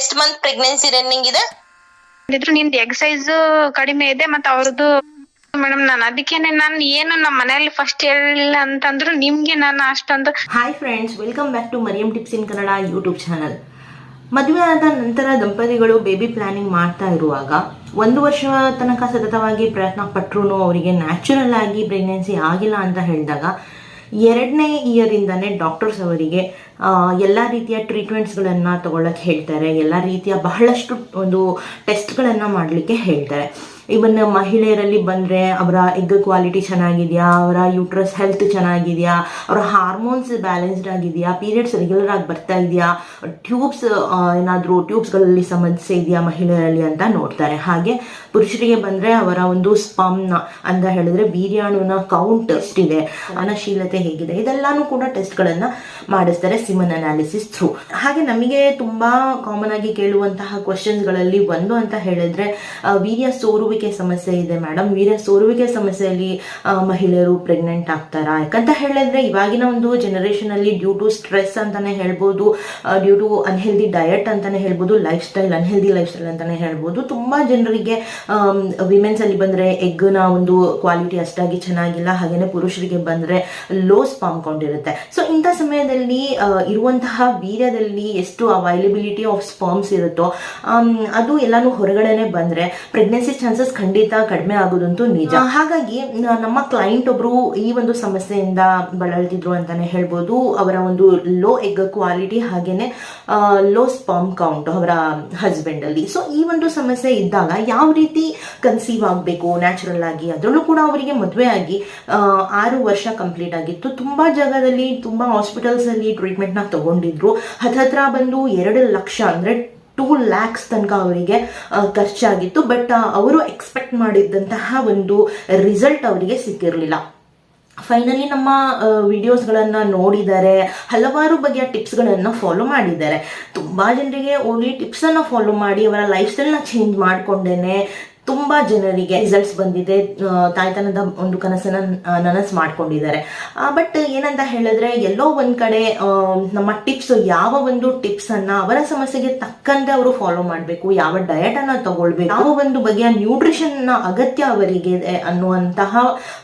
ಎಷ್ಟು month pregnancy running ಇದೆ? ಇದ್ರು ನಿಂದ್ ಎಕ್ಸೈಸ್ ಕಡಿಮೆ ಇದೆ ಮತ್ತ ಅವ್ರದ್ದು ಮೇಡಮ್ ನಾನು ಅದಕ್ಕೇನೆ ನಾನು ಏನು ನಮ್ಮ ಮನೆಯಲ್ಲಿ ಫಸ್ಟ್ ಹೇಳಿಲ್ಲ ಅಂತಂದ್ರು ನಿಮ್ಗೆ ನಾನು ಅಷ್ಟೊಂದು hi friends welcome back to Mariyam tips in Kannada YouTube channel ಮದುವೆ ಆದ ನಂತರ ದಂಪತಿಗಳು ಬೇಬಿ ಪ್ಲಾನಿಂಗ್ ಮಾಡ್ತಾ ಇರುವಾಗ ಒಂದು ವರ್ಷ ತನಕ ಸತತವಾಗಿ ಪ್ರಯತ್ನ ಪಟ್ಟರು ಅವರಿಗೆ ನ್ಯಾಚುರಲ್ ಆಗಿ ಪ್ರೆಗ್ನೆನ್ಸಿ ಆಗಿಲ್ಲ ಅಂತ ಹೇಳಿದಾಗ ಎರಡನೇ ಇಯರಿಂದನೇ ಡಾಕ್ಟರ್ಸ್ ಅವರಿಗೆ ಎಲ್ಲ ರೀತಿಯ ಟ್ರೀಟ್ಮೆಂಟ್ಸ್ಗಳನ್ನು ತಗೊಳ್ಳೋಕ್ಕೆ ಹೇಳ್ತಾರೆ. ಎಲ್ಲ ರೀತಿಯ ಬಹಳಷ್ಟು ಒಂದು ಟೆಸ್ಟ್ಗಳನ್ನು ಮಾಡಲಿಕ್ಕೆ ಹೇಳ್ತಾರೆ. ಇವನ್ ಮಹಿಳೆಯರಲ್ಲಿ ಬಂದರೆ ಅವರ ಎಗ್ ಕ್ವಾಲಿಟಿ ಚೆನ್ನಾಗಿದೆಯಾ, ಅವರ ಯೂಟ್ರಸ್ ಹೆಲ್ತ್ ಚೆನ್ನಾಗಿದೆಯಾ, ಅವರ ಹಾರ್ಮೋನ್ಸ್ ಬ್ಯಾಲೆನ್ಸ್ಡ್ ಆಗಿದೆಯಾ ಪೀರಿಯಡ್ಸ್ ರೆಗ್ಯುಲರ್ ಆಗಿ ಬರ್ತಾ ಇದೆಯಾ ಟ್ಯೂಬ್ಸ್ ಏನಾದರೂ ಟ್ಯೂಬ್ಸ್ಗಳಲ್ಲಿ ಸಮಸ್ಯೆ ಇದೆಯಾ ಮಹಿಳೆಯರಲ್ಲಿ ಅಂತ ನೋಡ್ತಾರೆ. ಹಾಗೆ ಪುರುಷರಿಗೆ ಬಂದರೆ ಅವರ ಒಂದು ಸ್ಪಮ್ನ ಅಂತ ಹೇಳಿದ್ರೆ ವೀರ್ಯಾಣುನ ಕೌಂಟ್ ಎಷ್ಟಿದೆ ಅನಶೀಲತೆ ಹೇಗಿದೆ? ಇದೆಲ್ಲಾನು ಕೂಡ ಟೆಸ್ಟ್ಗಳನ್ನು ಮಾಡಿಸ್ತಾರೆ ಸಿಮನ್ ಅನಾಲಿಸಿಸ್ ಥ್ರೂ ಹಾಗೆ ನಮಗೆ ತುಂಬ ಕಾಮನ್ ಆಗಿ ಕೇಳುವಂತಹ ಕ್ವಶನ್ಸ್ಗಳಲ್ಲಿ ಒಂದು ಅಂತ ಹೇಳಿದ್ರೆ ವೀರ್ಯ ಸೋರುವಿಕೆ ಸಮಸ್ಯೆ ಇದೆ ಮೇಡಮ್. ವೀರ್ಯ ಸೋರುವಿಕೆ ಸಮಸ್ಯೆಯಲ್ಲಿ ಮಹಿಳೆಯರು ಪ್ರೆಗ್ನೆಂಟ್ ಆಗ್ತಾರಾ? ಯಾಕಂತ ಹೇಳಿದ್ರೆ ಇವಾಗಿನ ಒಂದು ಜನರೇಷನ್ ಅಲ್ಲಿ ಡ್ಯೂ ಟು ಸ್ಟ್ರೆಸ್ ಅಂತಾನೆ ಹೇಳ್ಬೋದು ಡ್ಯೂ ಟು ಅನ್ಹೆಲ್ದಿ ಡಯಟ್ ಅಂತಾನೆ ಹೇಳ್ಬೋದು lifestyle unhealthy lifestyle ಅಂತಾನೆ ಹೇಳ್ಬೋದು. ತುಂಬಾ ಜನರಿಗೆ ವಿಮೆನ್ಸ್ ಅಲ್ಲಿ ಬಂದ್ರೆ ಎಗ್ನ ಒಂದು ಕ್ವಾಲಿಟಿ ಅಷ್ಟಾಗಿ ಚೆನ್ನಾಗಿಲ್ಲ. ಹಾಗೇನೆ ಪುರುಷರಿಗೆ ಬಂದ್ರೆ ಲೋ ಸ್ಪಾಮ್ ಇರುತ್ತೆ. ಸೊ ಇಂಥ ಸಮಯದಲ್ಲಿ ಇರುವಂತಹ ವೀರ್ಯದಲ್ಲಿ ಎಷ್ಟು ಅವೈಲೆಬಿಲಿಟಿ ಆಫ್ ಸ್ಪಾಮ್ಸ್ ಇರುತ್ತೋ ಅದು ಎಲ್ಲಾನು ಹೊರಗಡೆನೆ ಬಂದ್ರೆ ಪ್ರೆಗ್ನೆನ್ಸಿ ಚಾನ್ಸಸ್ ಖಂಡಿತ ಕಡಿಮೆ ಆಗೋದಂತೂ ನಿಜ. ಹಾಗಾಗಿ ನಮ್ಮ ಕ್ಲೈಂಟ್ ಒಬ್ರು ಈ ಒಂದು ಸಮಸ್ಯೆಯಿಂದ ಬಳಲ್ತಿದ್ರು ಅಂತಾನೆ ಹೇಳ್ಬೋದು. ಅವರ ಒಂದು ಲೋ ಎಗ್ ಕ್ವಾಲಿಟಿ ಹಾಗೇನೆ ಲೋ ಸ್ಪಾಮ್ ಕೌಂಟ್ ಅವರ ಹಸ್ಬೆಂಡ್ ಅಲ್ಲಿ. ಸೊ ಈ ಒಂದು ಸಮಸ್ಯೆ ಇದ್ದಾಗ ಯಾವ ರೀತಿ ಕನ್ಸೀವ್ ಆಗಬೇಕು? ನ್ಯಾಚುರಲ್ ಆಗಿ ಅದರಲ್ಲೂ ಕೂಡ ಅವರಿಗೆ ಮದುವೆ ಆಗಿ ಆರು ವರ್ಷ ಕಂಪ್ಲೀಟ್ ಆಗಿತ್ತು. ತುಂಬಾ ಜಾಗದಲ್ಲಿ, ತುಂಬಾ ಹಾಸ್ಪಿಟಲ್ಸ್ ಅಲ್ಲಿ ಟ್ರೀಟ್ಮೆಂಟ್ನ ತಗೊಂಡಿದ್ರು. ಹತ್ರ ಬಂದು ಎರಡು ಲಕ್ಷ ಅಂದ್ರೆ ಟೂ ಲ್ಯಾಕ್ಸ್ ತನಕ ಅವರಿಗೆ ಖರ್ಚಾಗಿತ್ತು. ಬಟ್ ಅವರು ಎಕ್ಸ್ಪೆಕ್ಟ್ ಮಾಡಿದ್ದಂತಹ ಒಂದು ರಿಸಲ್ಟ್ ಅವರಿಗೆ ಸಿಕ್ಕಿರಲಿಲ್ಲ. ಫೈನಲಿ ನಮ್ಮ ವಿಡಿಯೋಸ್ಗಳನ್ನು ನೋಡಿದ್ದಾರೆ ಹಲವಾರು ಬಗೆಯ ಟಿಪ್ಸ್ಗಳನ್ನು ಫಾಲೋ ಮಾಡಿದ್ದಾರೆ. ತುಂಬ ಜನರಿಗೆ ಓನ್ಲಿ ಟಿಪ್ಸನ್ನು ಫಾಲೋ ಮಾಡಿ ಅವರ ಲೈಫ್ ಸ್ಟೈಲ್ನ ಚೇಂಜ್ ಮಾಡಿಕೊಂಡೇನೆ ತುಂಬ ಜನರಿಗೆ ರಿಸಲ್ಟ್ಸ್ ಬಂದಿದೆ. ತಾಯ್ತನದ ಒಂದು ಕನಸನ್ನ ನನಸು ಮಾಡ್ಕೊಂಡಿದ್ದಾರೆ. ಬಟ್ ಏನಂತ ಹೇಳಿದ್ರೆ ಎಲ್ಲೋ ಒಂದ್ ಕಡೆ ನಮ್ಮ ಟಿಪ್ಸ್ ಯಾವ ಒಂದು ಟಿಪ್ಸ್ ಅನ್ನ ಅವರ ಸಮಸ್ಯೆಗೆ ತಕ್ಕಂತೆ ಅವರು ಫಾಲೋ ಮಾಡಬೇಕು, ಯಾವ ಡಯಟ್ ಅನ್ನ ತಗೊಳ್ಬೇಕು, ಯಾವ ಒಂದು ಬಗೆಯ ನ್ಯೂಟ್ರಿಷನ್ನ ಅಗತ್ಯ ಅವರಿಗೆ ಅನ್ನುವಂತಹ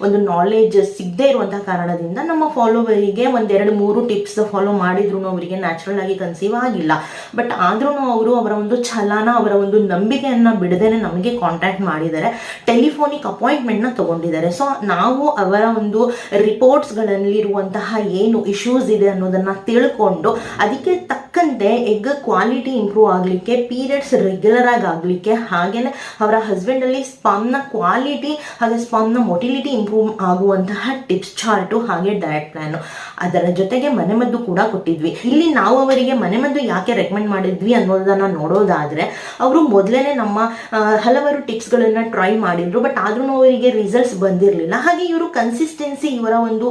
ಒಂದು ನಾಲೆಜ್ ಸಿಗದೆ ಇರುವಂತಹ ಕಾರಣದಿಂದ ನಮ್ಮ ಫಾಲೋವರಿಗೆ ಒಂದೆರಡು ಮೂರು ಟಿಪ್ಸ್ ಫಾಲೋ ಮಾಡಿದ್ರು ಅವರಿಗೆ ನ್ಯಾಚುರಲ್ ಆಗಿ ಕನ್ಸೀವ್ ಆಗಿಲ್ಲ. ಬಟ್ ಆದ್ರೂ ಅವರು ಅವರ ಒಂದು ಛಲನ, ಅವರ ಒಂದು ನಂಬಿಕೆಯನ್ನ ಬಿಡದೇನೆ ನಮಗೆ ಕಾಂಟ್ಯಾಕ್ಟ್ ಮಾಡಿದ್ದಾರೆ. ಟೆಲಿಫೋನಿಕ್ ಅಪಾಯಿಂಟ್ಮೆಂಟ್ನ ತಗೊಂಡಿದ್ದಾರೆ. ಸೊ ನಾವು ಅವರ ಒಂದು ರಿಪೋರ್ಟ್ಸ್ ಗಳಲ್ಲಿರುವಂತಹ ಏನು ಇಶ್ಯೂಸ್ ಇದೆ ಅನ್ನೋದನ್ನ ತಿಳ್ಕೊಂಡು ಅದಕ್ಕೆ ತಕ್ಕಂತೆ ಎಗ್ ಕ್ವಾಲಿಟಿ ಇಂಪ್ರೂವ್ ಆಗಲಿಕ್ಕೆ ಪೀರಿಯಡ್ಸ್ ರೆಗ್ಯುಲರ್ ಆಗಿ ಆಗಲಿಕ್ಕೆ ಹಾಗೇನೆ ಅವರ ಹಸ್ಬೆಂಡಲ್ಲಿ ಅಲ್ಲಿ ಸ್ಪಾಮ್ನ ಕ್ವಾಲಿಟಿ ಹಾಗೆ ಸ್ಪಮ್ನ ಮೊಟಿಲಿಟಿ ಇಂಪ್ರೂವ್ ಆಗುವಂತಹ ಟಿಪ್ಸ್ ಚಾರ್ಟು ಹಾಗೆ ಡಯಟ್ ಪ್ಲಾನ್ ಅದರ ಜೊತೆಗೆ ಮನೆಮದ್ದು ಕೂಡ ಕೊಟ್ಟಿದ್ವಿ. ಇಲ್ಲಿ ನಾವು ಅವರಿಗೆ ಮನೆಮದ್ದು ಯಾಕೆ ರೆಕಮೆಂಡ್ ಮಾಡಿದ್ವಿ ಅನ್ನೋದನ್ನ ನೋಡೋದಾದ್ರೆ, ಅವರು ಮೊದಲೇನೆ ನಮ್ಮ ಹಲವಾರು ಟಿಪ್ಸ್ ಗಳನ್ನ ಟ್ರೈ ಮಾಡಿದ್ರು ಬಟ್ ಆದ್ರೂ ಅವರಿಗೆ ರಿಸಲ್ಟ್ಸ್ ಬಂದಿರಲಿಲ್ಲ. ಹಾಗೆ ಇವರು ಕನ್ಸಿಸ್ಟೆನ್ಸಿ ಇವರ ಒಂದು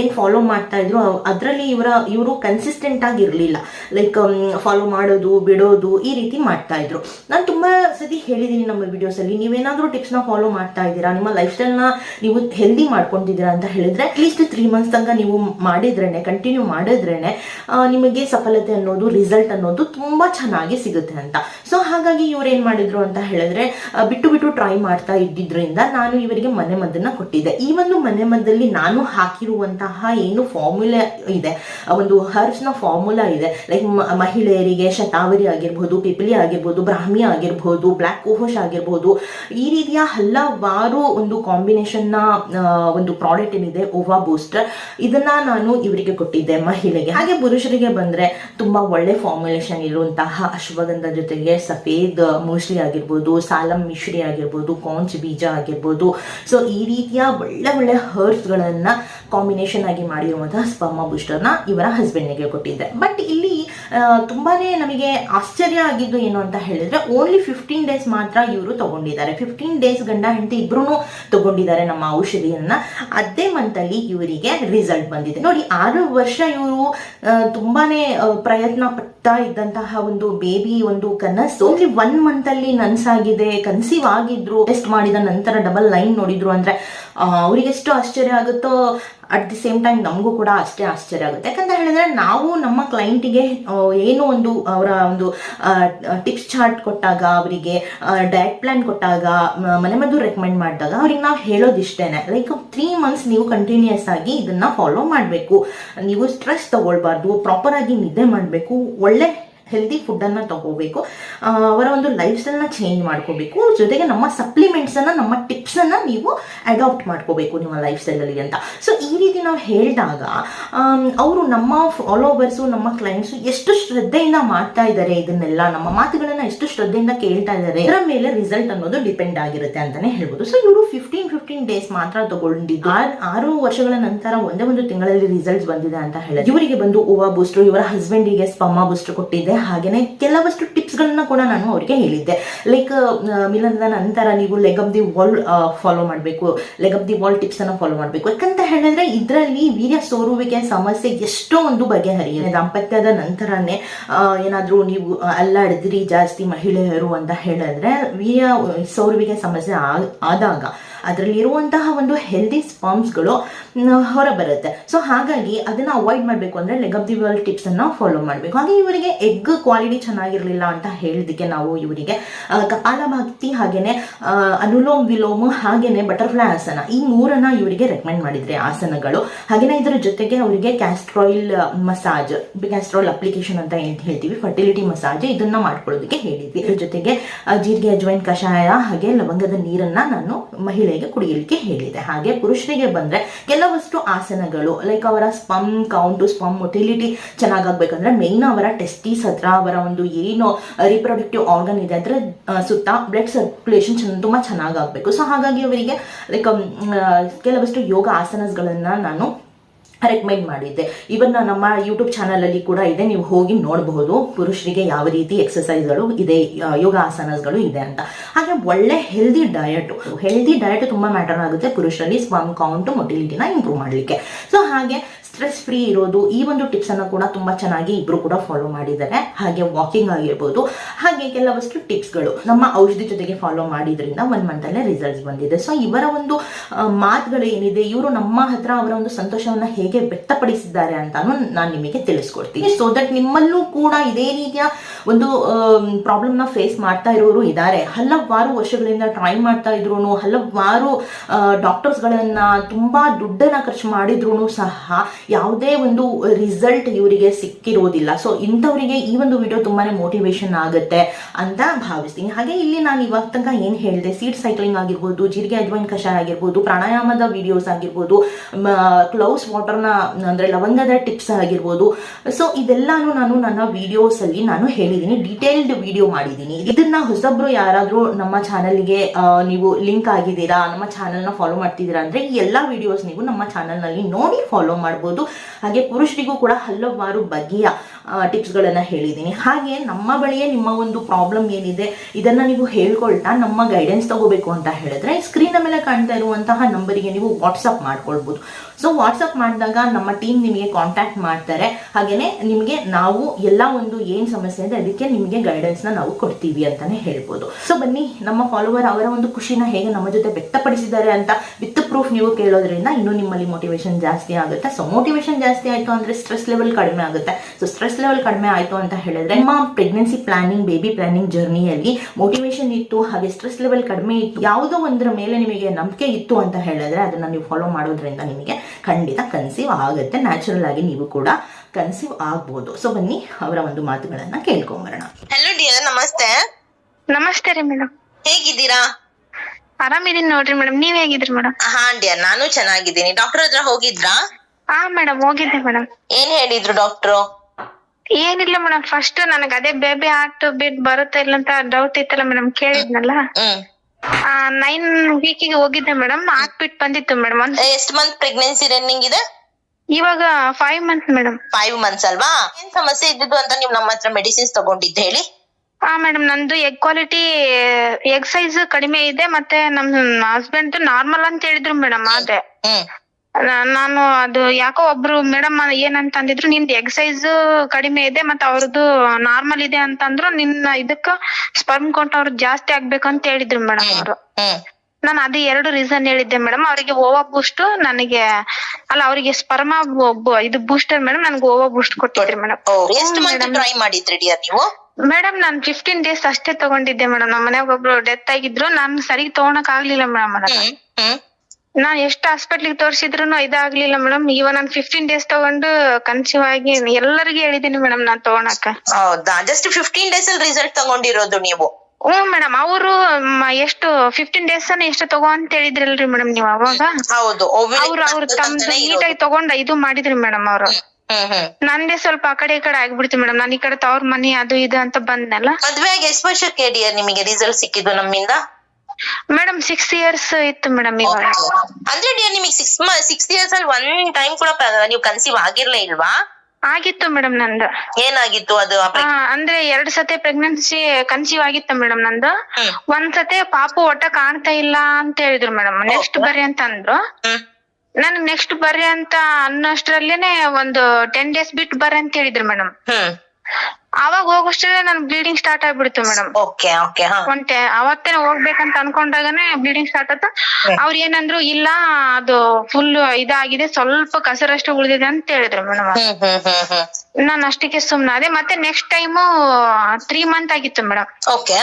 ಏನು ಫಾಲೋ ಮಾಡ್ತಾ ಇದ್ರು ಅದರಲ್ಲಿ ಇವರ, ಇವರು ಕನ್ಸಿಸ್ಟೆಂಟ್ ಆಗಿರಲಿಲ್ಲ ಲೈಕ್ ಫಾಲೋ ಮಾಡೋದು, ಬಿಡೋದು ಈ ರೀತಿ ಮಾಡ್ತಾ ಇದ್ರು. ನಾನು ತುಂಬಾ ಸತಿ ಹೇಳಿದೀನಿ ನಮ್ಮ ವಿಡಿಯೋಸ್ ಅಲ್ಲಿ, ನೀವೇನಾದ್ರೂ ಟಿಪ್ಸ್ನ ಫಾಲೋ ಮಾಡ್ತಾ ಇದ್ದೀರಾ? ನಿಮ್ಮ ಲೈಫ್ ಸ್ಟೈಲ್ನ ನೀವು ಹೆಲ್ದಿ ಮಾಡ್ಕೊಂಡಿದ್ದೀರಾ ಅಂತ ಹೇಳಿದ್ರೆ ಅಟ್ಲೀಸ್ಟ್ ತ್ರೀ ಮಂತ್ಸ್ ತನಕ ನೀವು ಮಾಡಿದ್ರೇನೆ ಕಂಟಿನ್ಯೂ ಮಾಡಿದ್ರೇನೆ ನಿಮಗೆ ಸಫಲತೆ ಅನ್ನೋದು ರಿಸಲ್ಟ್ ಅನ್ನೋದು ತುಂಬಾ ಚೆನ್ನಾಗಿ ಸಿಗುತ್ತೆ ಅಂತ. ಸೊ ಹಾಗಾಗಿ ಇವ್ರು ಏನು ಮಾಡಿದ್ರು ಅಂತ ಹೇಳಿದ್ರೆ ಬಿಟ್ಟು ಬಿಟ್ಟು ಟ್ರೈ ಮಾಡ್ತಾ ಇದ್ದಿದ್ರಿಂದ ನಾನು ಇವರಿಗೆ ಮನೆ ಮದ್ದನ್ನ ಕೊಟ್ಟಿದ್ದೆ. ಈ ಒಂದು ಮನೆ ಮದ್ದಲ್ಲಿ ನಾನು ಹಾಕಿರುವಂತಹ ಏನು ಫಾರ್ಮುಲಾ ಇದೆ ಒಂದು ಹರ್ಬ್ಸ್ನ ಫಾರ್ಮುಲಾ ಇದೆ. ಲೈಕ್ ಮಹಿಳೆಯರಿಗೆ ಶತಾವರಿ ಆಗಿರ್ಬೋದು, ಪಿಪಿಲಿ ಆಗಿರ್ಬೋದು, ಬ್ರಾಹ್ಮಿ ಆಗಿರ್ಬೋದು ಬ್ಲ್ಯಾಕ್ ಕೋಹೋಶ್ ಆಗಿರ್ಬೋದು, ಈ ರೀತಿಯ ಹಲವಾರು ಒಂದು ಕಾಂಬಿನೇಷನ್ನ ಒಂದು ಪ್ರಾಡಕ್ಟ್ ಏನಿದೆ ಓವಾ ಬೂಸ್ಟರ್ ಇದನ್ನ ನಾನು ಇವರಿಗೆ ಕೊಟ್ಟಿದ್ದೆ ಮಹಿಳೆಗೆ. ಹಾಗೆ ಪುರುಷರಿಗೆ ಬಂದ್ರೆ ತುಂಬಾ ಒಳ್ಳೆ ಫಾರ್ಮುಲೇಷನ್ ಇರುವಂತಹ ಅಶ್ವಗಂಧ ಜೊತೆಗೆ ಸಫೇದ್ ಮೂಸ್ಲಿ ಆಗಿರ್ಬೋದು ಸಾಲಂ ಮಿಶ್ರಿ ಆಗಿರ್ಬೋದು, ಕಾಂಚ್ ಬೀಜ ಆಗಿರ್ಬೋದು. ಸೊ ಈ ರೀತಿಯ ಒಳ್ಳೆ ಒಳ್ಳೆ ಹರ್ಬ್ಸ್ಗಳನ್ನು ಗಳನ್ನ ಕಾಂಬಿನೇಷನ್ ಆಗಿ ಮಾಡಿರುವಂತಹ ಸ್ಪರ್ಮ ಬೂಸ್ಟರ್ನ ಇವರ ಹಸ್ಬೆಂಡ್ಗೆ ಕೊಟ್ಟಿದ್ದೆ. ಬಟ್ ಇಲ್ಲಿ ಆ, ತುಂಬಾನೇ ನಮಗೆ ಆಶ್ಚರ್ಯ ಆಗಿದ್ದು ಏನು ಅಂತ ಹೇಳಿದ್ರೆ ಓನ್ಲಿ ಫಿಫ್ಟೀನ್ ಡೇಸ್ ಮಾತ್ರ ಇವರು ತಗೊಂಡಿದ್ದಾರೆ. ಫಿಫ್ಟೀನ್ ಡೇಸ್ ಗಂಡ ಹೆಂಡತಿ ಇಬ್ರು ತಗೊಂಡಿದ್ದಾರೆ ನಮ್ಮ ಔಷಧಿಯನ್ನ. ಅದೇ ಅಲ್ಲಿ ಇವರಿಗೆ ರಿಸಲ್ಟ್ ಬಂದಿದೆ. ನೋಡಿ ಆರು ವರ್ಷ ಇವರು ತುಂಬಾನೇ ಪ್ರಯತ್ನ ಪಡ್ತಾ ಇದ್ದಂತಹ ಒಂದು ಬೇಬಿ ಒಂದು ಕನಸು. ಓನ್ಲಿ ಒನ್ ಮಂತ್ ಅಲ್ಲಿ ನನ್ಸಾಗಿದೆ ಕನ್ಸೀವ್ ಆಗಿದ್ರು ಟೆಸ್ಟ್ ಮಾಡಿದ ನಂತರ ಡಬಲ್ ಲೈನ್ ನೋಡಿದ್ರು ಅಂದ್ರೆ ಅವ್ರಿಗೆ ಎಷ್ಟು ಆಶ್ಚರ್ಯ ಆಗುತ್ತೋ ಅಟ್ ದಿ ಸೇಮ್ ಟೈಮ್ ನಮಗೂ ಕೂಡ ಅಷ್ಟೇ ಆಶ್ಚರ್ಯ ಆಗುತ್ತೆ. ಯಾಕಂತ ಹೇಳಿದ್ರೆ ನಾವು ನಮ್ಮ ಕ್ಲೈಂಟಿಗೆ ಏನು ಒಂದು ಅವರ ಒಂದು ಟಿಪ್ಸ್ ಚಾರ್ಟ್ ಕೊಟ್ಟಾಗ, ಅವರಿಗೆ ಡಯಟ್ ಪ್ಲಾನ್ ಕೊಟ್ಟಾಗ ಮನೆಮದ್ದು ಮನೆ ಮದ್ದು ರೆಕಮೆಂಡ್ ಮಾಡಿದಾಗ ಅವ್ರಿಗೆ ನಾವು ಹೇಳೋದಿಷ್ಟೇನೆ. ಲೈಕ್ ತ್ರೀ ಮಂತ್ಸ್ ನೀವು ಕಂಟಿನ್ಯೂಸ್ ಆಗಿ ಇದನ್ನ ಫಾಲೋ ಮಾಡಬೇಕು. ನೀವು ಸ್ಟ್ರೆಸ್ ತಗೊಳ್ಬಾರ್ದು ಪ್ರಾಪರ್ ಆಗಿ ನಿದ್ದೆ ಮಾಡಬೇಕು, ಒಳ್ಳೆ ಹೆಲ್ದಿ ಫುಡ್ಡನ್ನು ತಗೋಬೇಕು. ಅವರ ಒಂದು ಲೈಫ್ ಸ್ಟೈಲ್ನ ಚೇಂಜ್ ಮಾಡ್ಕೋಬೇಕು. ಜೊತೆಗೆ ನಮ್ಮ ಸಪ್ಲಿಮೆಂಟ್ಸನ್ನು ನಮ್ಮ ಟಿಪ್ಸನ್ನು ನೀವು ಅಡಾಪ್ಟ್ ಮಾಡ್ಕೋಬೇಕು ನಿಮ್ಮ ಲೈಫ್ ಸ್ಟೈಲಲ್ಲಿ ಅಂತ. ಸೊ ಈ ರೀತಿ ನಾವು ಹೇಳಿದಾಗ ಅವರು ನಮ್ಮ ಫಾಲೋವರ್ಸು ನಮ್ಮ ಕ್ಲೈಂಟ್ಸು ಎಷ್ಟು ಶ್ರದ್ಧೆಯಿಂದ ಮಾಡ್ತಾ ಇದ್ದಾರೆ ಇದನ್ನೆಲ್ಲ, ನಮ್ಮ ಮಾತುಗಳನ್ನು ಎಷ್ಟು ಶ್ರದ್ಧೆಯಿಂದ ಕೇಳ್ತಾ ಇದ್ದಾರೆ ಇದರ ಮೇಲೆ ರಿಸಲ್ಟ್ ಅನ್ನೋದು ಡಿಪೆಂಡ್ ಆಗಿರುತ್ತೆ ಅಂತಾನೆ ಹೇಳ್ಬೋದು. ಸೊ ಇವರು ಫಿಫ್ಟೀನ್ ಫಿಫ್ಟೀನ್ ಡೇಸ್ ಮಾತ್ರ ತಗೊಂಡಿದ್ದು. ಆರು ವರ್ಷಗಳ ನಂತರ ಒಂದೇ ಒಂದು ತಿಂಗಳಲ್ಲಿ ರಿಸಲ್ಟ್ಸ್ ಬಂದಿದೆ ಅಂತ ಹೇಳಿದ್ರು ಇವರಿಗೆ ಬಂದು ಓವಾ ಬೂಸ್ಟರ್ ಇವರ ಹಸ್ಬೆಂಡಿಗೆ ಸ್ಪಮ್ಮ ಬೂಸ್ಟರ್ ಕೊಟ್ಟಿದ್ದೆ ಹಾಗೇನೆ ಕೆಲವಷ್ಟು ಟಿಪ್ಸ್ ಗಳನ್ನ ಕೂಡ ನಾನು ಅವರಿಗೆ ಹೇಳಿದ್ದೆ. ಲೈಕ್ ಮಿಲನದ ನಂತರ ನೀವು leg of the wall follow ಮಾಡಬೇಕು. Leg of the wall tips ಅನ್ನ ಫಾಲೋ ಮಾಡಬೇಕು. ಯಾಕಂತ ಹೇಳಿದ್ರೆ ಇದರಲ್ಲಿ ವೀರ್ಯ ಸೋರುವಿಕೆ ಸಮಸ್ಯೆ ಎಷ್ಟೋ ಒಂದು ಬಗೆಹರಿಯುತ್ತೆ. ದಾಂಪತ್ಯದ ನಂತರನೇ ಏನಾದರೂ ನೀವು ಅಲ್ಲಾಡಿದ್ರಿ ಜಾಸ್ತಿ ಮಹಿಳೆಯರು ಅಂತ ಹೇಳಿದ್ರೆ ವೀರ್ಯ ಸೋರುವಿಕೆ ಸಮಸ್ಯೆ ಆದಾಗ ಅದರಲ್ಲಿ ಇರುವಂತಹ ಒಂದು ಹೆಲ್ದಿ ಸ್ಪಾಮ್ಸ್ಗಳು ಹೊರ ಬರುತ್ತೆ ಸೊ ಹಾಗಾಗಿ ಅದನ್ನ ಅವಾಯ್ಡ್ ಮಾಡಬೇಕು ಅಂದ್ರೆ leg of the world tips ಅನ್ನ ಫಾಲೋ ಮಾಡಬೇಕು. ಹಾಗೆ ಇವರಿಗೆ ಎಗ್ ಕ್ವಾಲಿಟಿ ಚೆನ್ನಾಗಿರಲಿಲ್ಲ ಅಂತ ಹೇಳಿದಕ್ಕೆ ನಾವು ಇವರಿಗೆ ಕಪಾಲಭಾತಿ ಹಾಗೇನೆ ಆ, ಅನುಲೋಮ್ ವಿಲೋಮ್ ಹಾಗೇನೆ ಬಟರ್ಫ್ಲೈ ಆಸನ ಈ ಮೂರನ್ನ ಇವರಿಗೆ ರೆಕಮೆಂಡ್ ಮಾಡಿದ್ರೆ ಆಸನಗಳು. ಹಾಗೆಯೇ ಇದರ ಜೊತೆಗೆ ಅವರಿಗೆ ಕ್ಯಾಸ್ಟ್ರಾಯಿಲ್ ಮಸಾಜ್ ಕ್ಯಾಸ್ಟ್ರಾಯಿಲ್ ಅಪ್ಲಿಕೇಶನ್ ಅಂತ ಏನು ಹೇಳ್ತೀವಿ ಫರ್ಟಿಲಿಟಿ ಮಸಾಜ್ ಇದನ್ನ ಮಾಡ್ಕೊಳ್ಳೋದಕ್ಕೆ ಹೇಳಿದ್ವಿ. ಇದ್ರ ಜೊತೆಗೆ ಜೀರಿಗೆ ಅಜ್ವೈನ್ ಕಷಾಯ ಹಾಗೆ ಲವಂಗದ ನೀರನ್ನ ನಾನು ಮಹಿಳೆಗೆ ಕುಡಿಯಲಿಕ್ಕೆ ಹೇಳಿದೆ. ಹಾಗೆ ಪುರುಷರಿಗೆ ಬಂದ್ರೆ ಕೆಲವಷ್ಟು ಆಸನಗಳು ಲೈಕ್ ಅವರ ಸ್ಪಮ್ ಕೌಂಟ್ ಸ್ಪಮ್ ಮೊಟಿಲಿಟಿ ಚೆನ್ನಾಗಾಗ್ಬೇಕಂದ್ರೆ ಮೇನ್ ಅವರ ಟೆಸ್ಟೀಸ್ ಹತ್ರ, ಅವರ ಒಂದು ಏನು ರಿಪ್ರೊಡಕ್ಟಿವ್ ಆರ್ಗನ್ ಇದೆ ಅದ್ರ ಸುತ್ತ ಬ್ಲಡ್ ಸರ್ಕ್ಯುಲೇಷನ್ ಚೆನ್ನ ತುಂಬಾ ಚೆನ್ನಾಗಾಗಬೇಕು. ಸೊ ಹಾಗಾಗಿ ಅವರಿಗೆ ಲೈಕ್ ಕೆಲವಷ್ಟು ಯೋಗ ಆಸನಗಳನ್ನ ನಾನು ರೆಕಮೆಂಡ್ ಮಾಡಿದ್ದೆ. ಇವನ್ನ ನಮ್ಮ ಯೂಟ್ಯೂಬ್ ಚಾನಲಲ್ಲಿ ಕೂಡ ಇದೆ, ನೀವು ಹೋಗಿ ನೋಡಬಹುದು. ಪುರುಷರಿಗೆ ಯಾವ ರೀತಿ ಎಕ್ಸಸೈಸ್ಗಳು ಇದೆ ಯೋಗಾಸನಗಳು ಇದೆ ಅಂತ. ಹಾಗೆ ಒಳ್ಳೆ ಹೆಲ್ದಿ ಡಯಟ್ ಹೆಲ್ದಿ ಡಯಟ್ ತುಂಬಾ ಮ್ಯಾಟರ್ ಆಗುತ್ತೆ ಪುರುಷರಲ್ಲಿ ಸ್ಪಮ್ ಕೌಂಟ್ ಮೊಟಿಲಿಟಿನ ಇಂಪ್ರೂವ್ ಮಾಡಲಿಕ್ಕೆ. ಸೊ ಹಾಗೆ ಸ್ಟ್ರೆಸ್ ಫ್ರೀ ಇರೋದು ಈ ಒಂದು ಟಿಪ್ಸ್ ಅನ್ನು ಕೂಡ ತುಂಬಾ ಚೆನ್ನಾಗಿ ಇಬ್ರು ಕೂಡ ಫಾಲೋ ಮಾಡಿದ್ದಾರೆ. ಹಾಗೆ ವಾಕಿಂಗ್ ಆಗಿರ್ಬೋದು, ಹಾಗೆ ಕೆಲವಷ್ಟು ಟಿಪ್ಸ್ಗಳು ನಮ್ಮ ಔಷಧಿ ಜೊತೆಗೆ ಫಾಲೋ ಮಾಡಿದ್ರಿಂದ ಒನ್ ಮಂತ್ ಅಲ್ಲೇ ರಿಸಲ್ಟ್ಸ್ ಬಂದಿದೆ. ಸೊ ಇವರ ಒಂದು ಮಾತುಗಳು ಏನಿದೆ, ಇವರು ನಮ್ಮ ಹತ್ರ ಅವರ ಒಂದು ಸಂತೋಷವನ್ನ ಹೇಗೆ ವ್ಯಕ್ತಪಡಿಸಿದ್ದಾರೆ ಅಂತಾನು ನಾನು ನಿಮಗೆ ತಿಳಿಸ್ಕೊಡ್ತೀನಿ. ಸೊ ದಟ್ ನಿಮ್ಮಲ್ಲೂ ಕೂಡ ಇದೇ ರೀತಿಯ ಒಂದು ಪ್ರಾಬ್ಲಮ್ನ ಫೇಸ್ ಮಾಡ್ತಾ ಇರೋರು ಇದ್ದಾರೆ ಹಲವಾರು ವರ್ಷಗಳಿಂದ ಟ್ರೈ ಮಾಡ್ತಾ ಇದ್ರು ಹಲವಾರು ಡಾಕ್ಟರ್ಸ್ ತುಂಬ ದುಡ್ಡನ್ನು ಖರ್ಚು ಮಾಡಿದ್ರು ಸಹ ಯಾವುದೇ ಒಂದು ರಿಸಲ್ಟ್ ಇವರಿಗೆ ಸಿಕ್ಕಿರೋದಿಲ್ಲ. ಸೊ ಇಂಥವರಿಗೆ ಈ ಒಂದು ವಿಡಿಯೋ ತುಂಬಾನೇ ಮೋಟಿವೇಶನ್ ಆಗುತ್ತೆ ಅಂತ ಭಾವಿಸ್ತೀನಿ. ಹಾಗೆ ಇಲ್ಲಿ ನಾನು ಇವಾಗ ತನಕ ಏನು ಹೇಳಿದೆ ಸೀಡ್ ಸೈಕ್ಲಿಂಗ್ ಆಗಿರ್ಬೋದು, ಜೀರಿಗೆ ಅಜ್ವೈನ್ ಕಷಾಯ ಆಗಿರ್ಬೋದು, ಪ್ರಾಣಾಯಾಮದ ವಿಡಿಯೋಸ್ ಆಗಿರ್ಬೋದು ಕ್ಲೌಸ್ ವಾಟರ್ನ ಅಂದರೆ ಲವಂಗದ ಟಿಪ್ಸ್ ಆಗಿರ್ಬೋದು. ಸೊ ಇದೆಲ್ಲಾನು ನಾನು ನನ್ನ ವಿಡಿಯೋಸ್ ಅಲ್ಲಿ ನಾನು ಹೇಳಿದ್ದೀನಿ ಡೀಟೇಲ್ಡ್ ವಿಡಿಯೋ ಮಾಡಿದ್ದೀನಿ. ಇದನ್ನ ಹೊಸಬ್ರು ಯಾರಾದರೂ ನಮ್ಮ ಚಾನಲ್ಗೆ ನೀವು ಲಿಂಕ್ ಆಗಿದ್ದೀರಾ, ನಮ್ಮ ಚಾನಲ್ನ ಫಾಲೋ ಮಾಡ್ತಿದ್ದೀರಾ ಅಂದ್ರೆ ಈ ಎಲ್ಲಾ ವಿಡಿಯೋಸ್ ನೀವು ನಮ್ಮ ಚಾನಲ್ನಲ್ಲಿ ನೋಡಿ ಫಾಲೋ ಮಾಡ್ಬೋದು. ಹಾಗೆ ಪುರುಷರಿಗೂ ಕೂಡ ಹಲವಾರು ಬಗೆಯ ಟಿಪ್ಸ್ಗಳನ್ನ ಹೇಳಿದ್ದೀನಿ. ಹಾಗೆ ನಮ್ಮ ಬಳಿಯೇ ನಿಮ್ಮ ಒಂದು ಪ್ರಾಬ್ಲಮ್ ಏನಿದೆ, ಇದನ್ನ ನೀವು ಹೇಳ್ಕೊಳ್ತಾ ನಮ್ಮ ಗೈಡೆನ್ಸ್ ತಗೋಬೇಕು ಅಂತ ಹೇಳಿದ್ರೆ ಸ್ಕ್ರೀನ್ ಮೇಲೆ ಕಾಣ್ತಾ ಇರುವಂತಹ ನಂಬರಿಗೆ ನೀವು ವಾಟ್ಸಪ್ ಮಾಡ್ಕೊಳ್ಬೋದು. ಸೊ ವಾಟ್ಸಪ್ ಮಾಡಿದಾಗ ನಮ್ಮ ಟೀಮ್ ನಿಮಗೆ ಕಾಂಟ್ಯಾಕ್ಟ್ ಮಾಡ್ತಾರೆ. ಹಾಗೇನೆ ನಿಮಗೆ ನಾವು ಎಲ್ಲ ಒಂದು ಏನು ಸಮಸ್ಯೆ ಇದೆ ಅದಕ್ಕೆ ನಿಮಗೆ ಗೈಡೆನ್ಸ್ನ ನಾವು ಕೊಡ್ತೀವಿ ಅಂತಾನೆ ಹೇಳ್ಬೋದು. ಸೊ ಬನ್ನಿ, ನಮ್ಮ ಫಾಲೋವರ್ ಅವರ ಒಂದು ಖುಷಿನ ಹೇಗೆ ನಮ್ಮ ಜೊತೆ ವ್ಯಕ್ತಪಡಿಸಿದ್ದಾರೆ ಅಂತ ವಿತ್ ಪ್ರೂಫ್ ನೀವು ಕೇಳೋದ್ರಿಂದ ಇನ್ನೂ ನಿಮ್ಮಲ್ಲಿ ಮೋಟಿವೇಶನ್ ಜಾಸ್ತಿ ಆಗುತ್ತೆ. ಸೊ ಮೋಟಿವೇಶನ್ ಜಾಸ್ತಿ ಆಯ್ತು ಅಂದ್ರೆ ಸ್ಟ್ರೆಸ್ ಲೆವೆಲ್ ಕಡಿಮೆ ಆಗುತ್ತೆ. ಸೊ ಸ್ಟ್ರೆಸ್ ಲೆವೆಲ್ ಕಡಿಮೆ ಆಯ್ತು ಅಂತ ಹೇಳಿದ್ರೆ ನಿಮ್ಮ ಪ್ರೆಗ್ನೆನ್ಸಿ ಪ್ಲಾನಿಂಗ್ ಬೇಬಿ ಪ್ಲಾನಿಂಗ್ ಜರ್ನಿಯಲ್ಲಿ ಮೋಟಿವೇಶನ್ ಇತ್ತು ಹಾಗೆ ಸ್ಟ್ರೆಸ್ ಲೆವೆಲ್ ಕಡಿಮೆ ಇತ್ತು ಯಾವುದೋ ಒಂದರ ಮೇಲೆ ನಿಮಗೆ ನಂಬಿಕೆ ಇತ್ತು ಅಂತ ಹೇಳಿದ್ರೆ ಅದನ್ನ ನೀವು ಫಾಲೋ ಮಾಡೋದ್ರಿಂದ ನಿಮಗೆ ಖಂಡಿತ ಕನ್ಸೀವ್ ಆಗುತ್ತೆ. ನ್ಯಾಚುರಲ್ ಆಗಿ ನೀವು ಕೂಡ ಕನ್ಸೀವ್ ಆಗ್ಬೋದು. ಸೊ ಬನ್ನಿ ಅವರ ಒಂದು ಮಾತುಗಳನ್ನ ಕೇಳ್ಕೊಂಬರೋಣ. ಹಲೋ ಡಿಯರ್ ನಮಸ್ತೆ. ನಮಸ್ತೆ ರೀ ಮೇಡಮ್ ಹೇಗಿದ್ದೀರಾ? ಆರಾಮಿದೀನಿ ನೋಡ್ರಿ ಮೇಡಮ್ ನೀವ್ ಹೇಗಿದ್ರಿ ಮೇಡಮ್ ಹಾ ಡಿಯರ್ ನಾನು ಚೆನ್ನಾಗಿದ್ದೀನಿ. ಡಾಕ್ಟರ್ ಹತ್ರ ಹೋಗಿದ್ರಾ? ಹಾ ಮೇಡಮ್ ಹೋಗಿದ್ದೆ ಮೇಡಮ್ ಏನ್ ಹೇಳಿದ್ರು ಡಾಕ್ಟ್ರು ಏನಿಲ್ಲ ಮೇಡಮ್ ಫಸ್ಟ್ ನನಗ್ ಅದೇ ಬೇಬಿ ಹಾರ್ಟ್ ಬೀಟ್ ಬರುತ್ತಾ ಇಲ್ಲ ಅಂತ ಡೌಟ್ ಇತ್ತಲ್ಲ ಮೇಡಮ್ ಕೇಳಿದ್ನಲ್ಲ? ಹ್ಮ್. ನೈನ್ ವೀಕಿಗೆ ಹೋಗಿದ್ದೆ ಮೇಡಮ್ ಹಾರ್ಟ್ ಬೀಟ್ ಬಂದಿತ್ತು ಮೇಡಮ್ ಒಂದ್ ಎಷ್ಟ್ ಮಂತ್ ಪ್ರೆಗ್ನೆನ್ಸಿ ರನ್ನಿಂಗ್ ಇದೆ? ಇವಾಗ five months madam five months ಅಲ್ವಾ? ಏನ್ ಸಮಸ್ಯೆ ಇದ್ದಿದ್ದು ಅಂತ ನೀವು ನಮ್ಮ ಹತ್ರ ಮೆಡಿಸಿನ್ಸ್ ತಗೊಂಡಿದ್ದೆ ಹೇಳಿ. ಹಾ ಮೇಡಮ್ ನಂದು ಎಗ್ ಕ್ವಾಲಿಟಿ ಎಗ್ ಸೈಜ್ ಕಡಿಮೆ ಇದೆ ಮತ್ತೆ ನಮ್ ಹಸ್ಬೆಂಡ್ ನಾರ್ಮಲ್ ಅಂತ ಹೇಳಿದ್ರು ಮೇಡಮ್ ಅದೇ. ಹ್ಮ್. ನಾನು ಅದು ಯಾಕೋ ಒಬ್ರು ಮೇಡಮ್ ಏನಂತ ಅಂದಿದ್ರು ನಿಂದ್ ಎಕ್ಸೈಸ್ ಕಡಿಮೆ ಇದೆ ಮತ್ತೆ ಅವ್ರದ್ದು ನಾರ್ಮಲ್ ಇದೆ ಅಂತಂದ್ರು ನಿನ್ನ ಇದಕ್ಕ ಸ್ಪರ್ಮ್ ಕೌಂಟ್ ಅವ್ರದ್ದು ಜಾಸ್ತಿ ಆಗ್ಬೇಕು ಅಂತ ಹೇಳಿದ್ರು ಮೇಡಮ್ ಅವರು. ನಾನು ಅದು ಎರಡು ರೀಸನ್ ಹೇಳಿದ್ದೆ ಮೇಡಮ್. ಅವರಿಗೆ ಓವಾ ಬೂಸ್ಟ್ ನನಗೆ ಅಲ್ಲ ಅವರಿಗೆ ಸ್ಪರ್ಮ ಇದು ಬೂಸ್ಟರ್ ಮೇಡಮ್ ನನಗೆ ಓವಾ ಬೂಸ್ಟ್ ಕೊಟ್ಟಿದ್ರಿ ಮೇಡಮ್. ಎಷ್ಟು ಟ್ರೈ ಮಾಡಿದ್ರಿ ಡಿಯರ್ ನೀವು? ಮೇಡಮ್ ನಾನು ಫಿಫ್ಟೀನ್ ಡೇಸ್ ಅಷ್ಟೇ ತಗೊಂಡಿದ್ದೆ ಮೇಡಮ್. ನಮ್ಮ ಮನೆಯಾಗ ಒಬ್ರು ಡೆತ್ ಆಗಿದ್ರು. ನಾನು ಸರಿ ತಗೊಳಕ್ ಆಗ್ಲಿಲ್ಲ ಮೇಡಮ್ ನಾನ್ ಎಷ್ಟು ಹಾಸ್ಪಿಟ್ಲಿಗೆ ತೋರಿಸಿದ್ರು ಇದಾಗ್ಲಿಲ್ಲ ಮೇಡಮ್ ಇವ ನಾನ್ ಫಿಫ್ಟೀನ್ ಡೇಸ್ ತಗೊಂಡು ಕನ್ಸೀವ್ ಆಗಿ ಎಲ್ಲರಿಗೂ ಹೇಳಿದೀನಿ ಮೇಡಮ್ ನಾನ್ ತಗೊಳಕ ಹೌದಾ? ಜಸ್ಟ್ ಫಿಫ್ಟೀನ್ ಡೇಸ್ ಅಲ್ಲಿ ರಿಸಲ್ಟ್ ತಗೊಂಡಿರೋದು ನೀವು? ಹ್ಮ್ ಮೇಡಮ್ ಅವರು ಎಷ್ಟು ಫಿಫ್ಟೀನ್ ಡೇಸ್ ಅನ್ನ ಎಷ್ಟು ತಗೋ ಅಂತ ಹೇಳಿದ್ರಲ್ರಿ ಮೇಡಮ್ ನೀವ್ ಅವಾಗ? ಹೌದು. ಅವ್ರು ಅವ್ರು ತಮ್ದು ನೀಟಾಗಿ ತಗೊಂಡ್ ಇದು ಮಾಡಿದ್ರಿ ಮೇಡಮ್ ಅವ್ರು. ನಂದೇ ಸ್ವಲ್ಪ ಆ ಕಡೆ ಈ ಕಡೆ ಆಗ್ಬಿಡ್ತು ಮೇಡಮ್ ನಾನು ಈ ಕಡೆ ತವ್ರ ಮನಿ ಅದು ಇದು ಅಂತ ಬಂದ್ನಲ್ಲ. ಮದ್ವೆ ಆಗಿ ಎಷ್ಟು ವರ್ಷಕ್ಕೆ ಡಿಯರ್ ನಿಮಗೆ ರಿಸಲ್ಟ್ ಸಿಕ್ಕಿದ್ದು ನಮ್ಮಿಂದ? ಮೇಡಮ್ ಸಿಕ್ಸ್ ಇಯರ್ಸ್ ಇತ್ತು ಮೇಡಮ್ ಇವಾಗ. ಅಂದ್ರೆ ಡಿಯರ್ ನಿಮಗೆ ಸಿಕ್ಸ್ ಸಿಕ್ಸ್ ಇಯರ್ಸ್ ಅಲ್ಲಿ ಒನ್ ಟೈಮ್ ಕೂಡ ಪ- ನೀವು ಕನ್ಸೀವ್ ಆಗಿರ್ಲೇ ಇಲ್ವಾ? ಆಗಿತ್ತು ಮೇಡಮ್ ನಂದು. ಏನಾಗಿತ್ತು ಅದು ಆ ಆ, ಅಂದ್ರೆ ಎರಡ್ ಸತಿ ಪ್ರೆಗ್ನೆನ್ಸಿ ಕನ್ಸೀವ್ ಆಗಿತ್ತು ಮೇಡಮ್ ನಂದು. ಹ್ಮ್. ಒಂದ್ ಸತಿ ಪಾಪು ಒಟ್ಟ ಕಾಣ್ತಾ ಇಲ್ಲ ಅಂತ ಹೇಳಿದ್ರು ಮೇಡಮ್ ನೆಕ್ಸ್ಟ್ ಬರ್ರಿ ಅಂತ ಅಂದ್ರು. ಹ್ಮ್. ನನ್ ನೆಕ್ಸ್ಟ್ ಬರ್ರಿ ಅಂತ ಅನ್ನೋಷ್ಟ್ರಲ್ಲೇನೆ ಒಂದು ಟೆನ್ ಡೇಸ್ ಬಿಟ್ಟು ಬರ್ರಿ ಅಂತ ಹೇಳಿದ್ರು ಮೇಡಮ್ ಹ್ಮ್. ಅವಾಗ ಹೋಗೋಷ್ಟೇ ನನ್ ಬ್ಲೀಡಿಂಗ್ ಸ್ಟಾರ್ಟ್ ಆಗ್ಬಿಡ್ತು ಮೇಡಮ್ ಓಕೆ ಓಕೆ ಹಾ. ಒಂಟೆ ಅವತ್ತೇ ಹೋಗ್ಬೇಕಂತ ಅನ್ಕೊಂಡಾಗನೆ ಬ್ಲೀಡಿಂಗ್ ಸ್ಟಾರ್ಟ್ ಆಯ್ತು. ಅವ್ರ ಏನಂದ್ರು ಇಲ್ಲ ಅದು ಫುಲ್ ಇದಾಗಿದೆ ಸ್ವಲ್ಪ ಕಸರಷ್ಟು ಉಳಿದಿದೆ ಅಂತ ಹೇಳಿದ್ರು ಮೇಡಮ್ ಹ್ಮ್ ಹ್ಮ್ ಹ್ಮ್ ಅದೇ ನಾನ್ ಅಷ್ಟಕ್ಕೆ ಸುಮ್ನಾದೆ ಮತ್ತೆ ನೆಕ್ಸ್ಟ್ ಟೈಮು ತ್ರೀ ಮಂತ್ ಆಗಿತ್ತು ಮೇಡಮ್ ಓಕೆ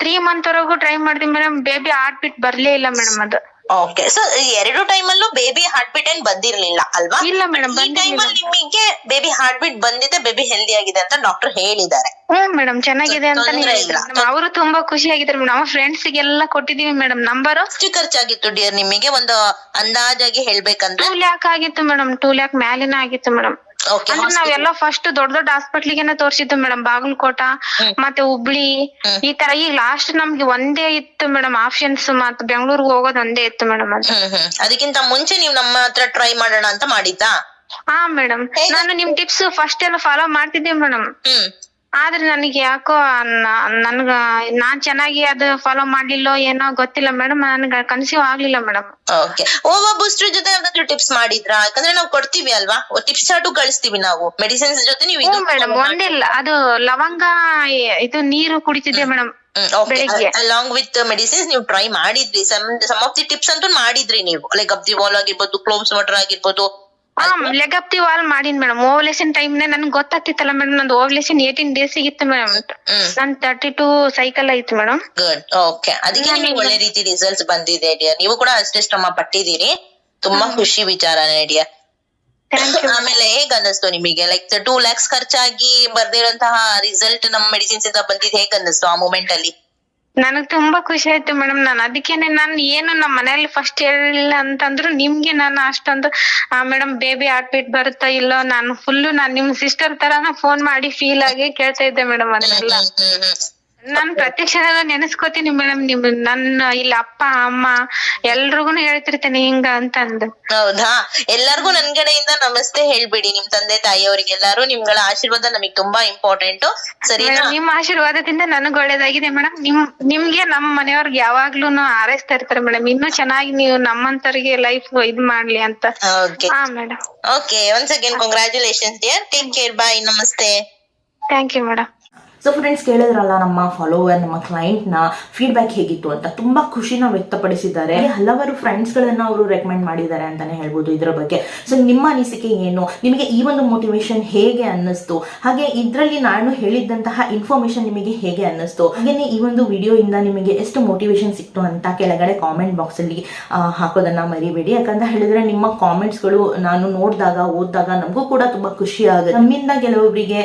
ತ್ರೀ ಮಂತ್ ವರೆಗೂ ಟ್ರೈ ಮಾಡಿದ್ವಿ ಮೇಡಮ್ ಬೇಬಿ ಹಾರ್ಟ್ ಬಿಟ್ ಬರ್ಲೇ ಇಲ್ಲ ಮೇಡಮ್ ಅದು. ಓಕೆ ಸೊ ಎರಡು ಟೈಮ್ ಅಲ್ಲೂ ಬೇಬಿ ಹಾರ್ಟ್ ಬೀಟ್ ಏನ್ ಬಂದಿರ್ಲಿಲ್ಲ ಅಲ್ವಾ? ಇಲ್ಲ ಮೇಡಮ್ ಈ ಟೈಮ್ ಅಲ್ಲಿ ನಿಮಗೆ ಬೇಬಿ ಹಾರ್ಟ್ ಬೀಟ್ ಬಂದಿದೆ ಬೇಬಿ ಹೆಲ್ದಿ ಆಗಿದೆ ಅಂತ ಡಾಕ್ಟರ್ ಹೇಳಿದ್ದಾರೆ. ಹ್ಮ್ ಮೇಡಮ್ ಚೆನ್ನಾಗಿದೆ ಅಂತ ತೊಂದ್ರೆ ಇಲ್ಲ. ಅವರು ತುಂಬಾ ಖುಷಿ ಆಗಿದ್ರು ನಮ್ಮ ಫ್ರೆಂಡ್ಸ್ ಗೆಲ್ಲ ಕೊಟ್ಟಿದೀವಿ ಮೇಡಮ್ ನಂಬರ್ ಎಷ್ಟು ಖರ್ಚಾಗಿತ್ತು ಡಿಯರ್ ನಿಮಗೆ? ಒಂದು ಅಂದಾಜಾಗಿ ಹೇಳ್ಬೇಕಂದ್ರೆ? ಟೂ ಲ್ಯಾಕ್ ಆಗಿತ್ತು ಮೇಡಮ್ ಟೂ ಲ್ಯಾಕ್ ಮ್ಯಾಲಿನ ಆಗಿತ್ತು ಮೇಡಮ್ ಅಂದ್ರೆ ನಾವೆಲ್ಲ ಫಸ್ಟ್ ದೊಡ್ಡ ದೊಡ್ಡ ಹಾಸ್ಪಿಟ್ಲಿಗೆನೆ ತೋರ್ಸಿದ್ದು ಮೇಡಮ್. ಬಾಗಲಕೋಟ ಮತ್ತೆ ಹುಬ್ಳಿ. ಈ ತರ ಈಗ ಲಾಸ್ಟ್ ನಮ್ಗೆ ಒಂದೇ ಇತ್ತು ಮೇಡಮ್. ಆಪ್ಷನ್ಸ್ ಮತ್ತೆ ಬೆಂಗಳೂರಿಗೆ ಹೋಗೋದ್ ಒಂದೇ ಇತ್ತು ಮೇಡಮ್ ಅದು. ಅದಕ್ಕಿಂತ ಮುಂಚೆ ನೀವು ನಮ್ಮ ಹತ್ರ ಟ್ರೈ ಮಾಡೋಣ ಅಂತ ಮಾಡಿದ್ದಾ? ಹಾ ಮೇಡಮ್? ನಾನು ನಿಮ್ ಟಿಪ್ಸ್ ಫಸ್ಟ್ ಎಲ್ಲ ಫಾಲೋ ಮಾಡ್ತಿದ್ದೆ ಮೇಡಮ್. ಆದ್ರೆ ನನಗೆ ಯಾಕೋ ನನ್ಗ ನಾನ್ ಚೆನ್ನಾಗಿ ಅದು ಫಾಲೋ ಮಾಡ್ಲಿಲ್ಲೋ ಏನೋ ಗೊತ್ತಿಲ್ಲ ಮೇಡಮ್ ನನ್ಗ ಕನ್ಸೀವ್ ಆಗ್ಲಿಲ್ಲ ಮೇಡಮ್ ಓಕೆ ಓವಾ ಬೂಸ್ಟರ್ ಜೊತೆ ಯಾವ್ದಾದ್ರು ಟಿಪ್ಸ್ ಮಾಡಿದ್ರಾ? ಯಾಕಂದ್ರೆ ನಾವು ಕೊಡ್ತೀವಿ ಅಲ್ವಾ? ಟಿಪ್ಸ್ ಚಾರ್ಟು ಕಳಿಸ್ತೀವಿ ನಾವು. ಮೆಡಿಸಿನ್ಸ್ ಜೊತೆ ನೀವು ಮೇಡಮ್ ಒಂದಿಲ್ಲ. ಅದು ಲವಂಗ ಇದು ನೀರು ಕುಡಿತಿದ್ದೆ ಮೇಡಮ್. ಅಲಾಂಗ್ ವಿತ್ ಮೆಡಿಸಿನ್ಸ್ ನೀವು ಟ್ರೈ ಮಾಡಿದ್ರಿ. Some some of the tips ಅಂತೂ ಮಾಡಿದ್ರಿ ನೀವು. ಲೈಕ್ ಅಬ್ದಿ ವಾಲ್ ಆಗಿರ್ಬೋದು ಕ್ಲೋಮ್ಸ್ ವಾಟರ್ ಆಗಿರ್ಬೋದು ಹಾ ಲೆಗಪ್ತಿ ವಾಲ್ ಮಾಡಿನ್ ಮೇಡಮ್. ಓವಲೇಷನ್ ಟೈಮ್ ನನ್ಗೆ ಗೊತ್ತಾಗ್ತಿತ್ತಲ್ಲ ಮೇಡಮ್. ನಂದು ಓವಲೇಷನ್ ಏಟೀನ್ ಡೇಸ್ ಇತ್ತು ಮೇಡಮ್. ಹ್ಮ್ ನನ್ ತರ್ಟಿ ಟೂ ಸೈಕಲ್ ಐತಿ ಮೇಡಮ್. ಗುಡ್. ಓಕೆ. ಅದಕ್ಕೆ ನಿಮಗೆ ಒಳ್ಳೆ ರೀತಿ ರಿಸಲ್ಟ್ಸ್ ಬಂದಿದೆ ಡಿಯರ್. ನೀವು ಕೂಡ ಅಷ್ಟೇ ಶ್ರಮ ಪಟ್ಟಿದ್ದೀರಿ. ತುಂಬಾ ಖುಷಿ ವಿಚಾರನೇ ಡಿಯರ್. ಥ್ಯಾಂಕ್ ಯು ಆಮೇಲೆ ಹೇಗ್ ಅನ್ನಿಸ್ತು ನಿಮಗೆ? ಲೈಕ್ ಟೂ ಲ್ಯಾಕ್ಸ್ ಖರ್ಚಾಗಿ ಬರ್ದಿರೋಂತಹ ರಿಸಲ್ಟ್ ನಮ್ಮ ಮೆಡಿಸಿನ್ಸ್ ಇಂದ ಬಂದಿದ್ ಹೇಗ್ ಅನ್ನಿಸ್ತು ಆ ಮೂಮೆಂಟ್ ಅಲ್ಲಿ? ನನಗ್ ತುಂಬಾ ಖುಷಿ ಆಯ್ತು ಮೇಡಮ್. ನಾನು ಅದಕ್ಕೇನೆ ನಾನು ಏನು ನಮ್ಮ ಮನೆಯಲ್ಲಿ ಫಸ್ಟ್ ಹೇಳಿಲ್ಲ ಅಂತಂದ್ರು ನಿಮ್ಗೆ ನಾನು ಅಷ್ಟೊಂದು ಮೇಡಮ್ ಬೇಬಿ ಹಾರ್ಟ್ ಬೀಟ್ ಬರುತ್ತಾ ಇಲ್ಲೋ ನಾನು ಫುಲ್ ನಾನ್ ನಿಮ್ ಸಿಸ್ಟರ್ ತರಾನ ಫೋನ್ ಮಾಡಿ ಫೀಲ್ ಆಗಿ ಕೇಳ್ತಾ ಇದ್ದೆ ಮೇಡಮ್ ಅದನ್ನೆಲ್ಲ. ನಾನ್ ಪ್ರತ್ಯಕ್ಷ ನೆನೆಸ್ಕೋತೀನಿ ಮೇಡಮ್ ನಿಮ್ ನನ್ನ ಇಲ್ಲ ಅಪ್ಪ ಅಮ್ಮ ಎಲ್ರಿಗೂ ಹೇಳ್ತಿರ್ತೇನೆ ಹಿಂಗ ಅಂತ ಅಂದ್ ಹೌದಾ? ಎಲ್ಲಾರ್ಗು ನನ್ ಕಡೆಯಿಂದ ನಮಸ್ತೆ ಹೇಳ್ಬಿಡಿ. ನಿಮ್ ತಂದೆ ತಾಯಿಯವರಿಗೆಲ್ಲಾರು ನಿಮ್ಗಳ ಆಶೀರ್ವಾದ ನಮಗ್ ತುಂಬಾ ಇಂಪಾರ್ಟೆಂಟ್ ಸರಿ ನಿಮ್ ನಿಮ್ಮ ಆಶೀರ್ವಾದದಿಂದ ನನಗ್ ಒಳ್ಳೇದಾಗಿದೆ ಮೇಡಮ್. ನಿಮ್ ನಿಮ್ಗೆ ನಮ್ಮ ಮನೆಯವ್ರಿಗೆ ಯಾವಾಗ್ಲೂ ಹಾರೈಸ್ತಾ ಇರ್ತಾರೆ ಮೇಡಮ್. ಇನ್ನೂ ಚೆನ್ನಾಗಿ ನೀವು ನಮ್ಮಂತವ್ರಿಗೆ ಲೈಫ್ ಇದ್ ಮಾಡ್ಲಿ ಅಂತ. ಓಕೆ ಹಾ madam. Okay once again congratulations dear take care bye ನಮಸ್ತೆ. Thank you madam so friends ಕೇಳಿದ್ರಲ್ಲ, ನಮ್ಮ ಫಾಲೋವರ್ ನಮ್ಮ ಕ್ಲೈಂಟ್ನ ಫೀಡ್ಬ್ಯಾಕ್ ಹೇಗಿತ್ತು ಅಂತ ತುಂಬ ಖುಷಿನ ವ್ಯಕ್ತಪಡಿಸಿದ್ದಾರೆ. ಹಲವಾರು ಫ್ರೆಂಡ್ಸ್ಗಳನ್ನು ಅವರು ರೆಕಮೆಂಡ್ ಮಾಡಿದ್ದಾರೆ ಅಂತಾನೆ ಹೇಳ್ಬೋದು ಇದರ ಬಗ್ಗೆ. ಸೊ ನಿಮ್ಮ ಅನಿಸಿಕೆ ಏನು? ನಿಮಗೆ ಈ ಒಂದು ಮೋಟಿವೇಶನ್ ಹೇಗೆ ಅನ್ನಿಸ್ತು? ಹಾಗೆ ಇದರಲ್ಲಿ ನಾನು ಹೇಳಿದ್ದಂತಹ ಇನ್ಫಾರ್ಮೇಶನ್ ನಿಮಗೆ ಹೇಗೆ ಅನ್ನಿಸ್ತು? ಹಾಗೆಯೇ ಈ ಒಂದು ವಿಡಿಯೋಯಿಂದ ನಿಮಗೆ ಎಷ್ಟು ಮೋಟಿವೇಶನ್ ಸಿಕ್ತು ಅಂತ ಕೆಳಗಡೆ ಕಾಮೆಂಟ್ ಬಾಕ್ಸಲ್ಲಿ ಹಾಕೋದನ್ನ ಮರಿಬೇಡಿ. ಯಾಕಂತ ಹೇಳಿದ್ರೆ ನಿಮ್ಮ ಕಾಮೆಂಟ್ಸ್ಗಳು ನಾನು ನೋಡಿದಾಗ, ಓದಿದಾಗ ನಮಗೂ ಕೂಡ ತುಂಬ ಖುಷಿ ಆಗುತ್ತೆ. ನಮ್ಮಿಂದ ಕೆಲವೊಬ್ಬರಿಗೆ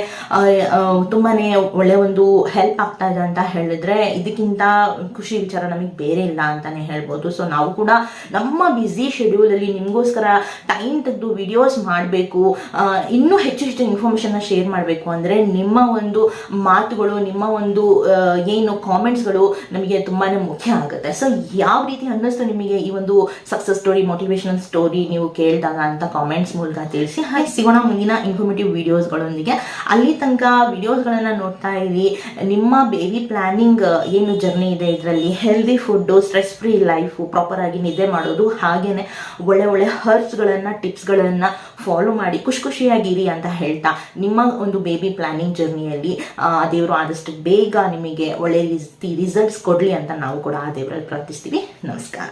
ತುಂಬಾ ಒಳ್ಳೆ ಒಳ್ಳೆ ಒಂದು ಹೆಲ್ಪ್ ಆಗ್ತಾ ಇದೆ ಅಂತ ಹೇಳಿದ್ರೆ ಇದಕ್ಕಿಂತ ಖುಷಿ ವಿಚಾರ ನಮಗೆ ಬೇರೆ ಇಲ್ಲ ಅಂತಾನೆ ಹೇಳ್ಬೋದು. ಸೊ ನಾವು ಕೂಡ ನಮ್ಮ ಬ್ಯುಸಿ ಶೆಡ್ಯೂಲಲ್ಲಿ ನಿಮಗೋಸ್ಕರ ಟೈಮ್ ತೆಗೆದು ವಿಡಿಯೋಸ್ ಮಾಡಬೇಕು. ಇನ್ನೂ ಹೆಚ್ಚು ಹೆಚ್ಚು ಇನ್ಫಾರ್ಮೇಷನ್ನ ಶೇರ್ ಮಾಡಬೇಕು ಅಂದರೆ ನಿಮ್ಮ ಒಂದು ಮಾತುಗಳು, ನಿಮ್ಮ ಒಂದು ಏನು ಕಾಮೆಂಟ್ಸ್ಗಳು ನಮಗೆ ತುಂಬಾ ಮುಖ್ಯ ಆಗುತ್ತೆ. ಸೊ ಯಾವ ರೀತಿ ಅನ್ನಿಸ್ತು ನಿಮಗೆ ಈ ಒಂದು ಸಕ್ಸಸ್ ಸ್ಟೋರಿ ಮೋಟಿವೇಶನಲ್ ಸ್ಟೋರಿ ನೀವು ಕೇಳಿದಾಗ ಅಂತ ಕಾಮೆಂಟ್ಸ್ ಮೂಲಕ ತಿಳಿಸಿ, ಹಾಗೆ ಸಿಗೋಣ ಮುಂದಿನ ಇನ್ಫಾರ್ಮೇಟಿವ್ ವಿಡಿಯೋಸ್ಗಳೊಂದಿಗೆ ಅಲ್ಲಿ ತನಕ ವಿಡಿಯೋಸ್ಗಳನ್ನು ನೋಡ್ತಾ ಇರಿ ನಿಮ್ಮ ಬೇಬಿ ಪ್ಲಾನಿಂಗ್ ಏನು ಜರ್ನಿ ಇದೆ ಇದರಲ್ಲಿ? Healthy food stress free life ಪ್ರಾಪರಾಗಿ ನಿದ್ದೆ ಮಾಡೋದು ಹಾಗೆಯೇ ಒಳ್ಳೆ ಒಳ್ಳೆ ಹರ್ಬ್ಸ್ಗಳನ್ನು ಟಿಪ್ಸ್ಗಳನ್ನು ಫಾಲೋ ಮಾಡಿ ಖುಷಿ ಖುಷಿಯಾಗಿರಿ ಅಂತ ಹೇಳ್ತಾ. ನಿಮ್ಮ ಒಂದು ಬೇಬಿ ಪ್ಲಾನಿಂಗ್ ಜರ್ನಿಯಲ್ಲಿ ದೇವರು ಆದಷ್ಟು ಬೇಗ ನಿಮಗೆ ಒಳ್ಳೆ ರೀತಿ ರಿಸಲ್ಟ್ಸ್ ಕೊಡಲಿ ಅಂತ ನಾವು ಕೂಡ ಆ ದೇವರಲ್ಲಿ ಪ್ರಾರ್ಥಿಸ್ತೀವಿ. ನಮಸ್ಕಾರ.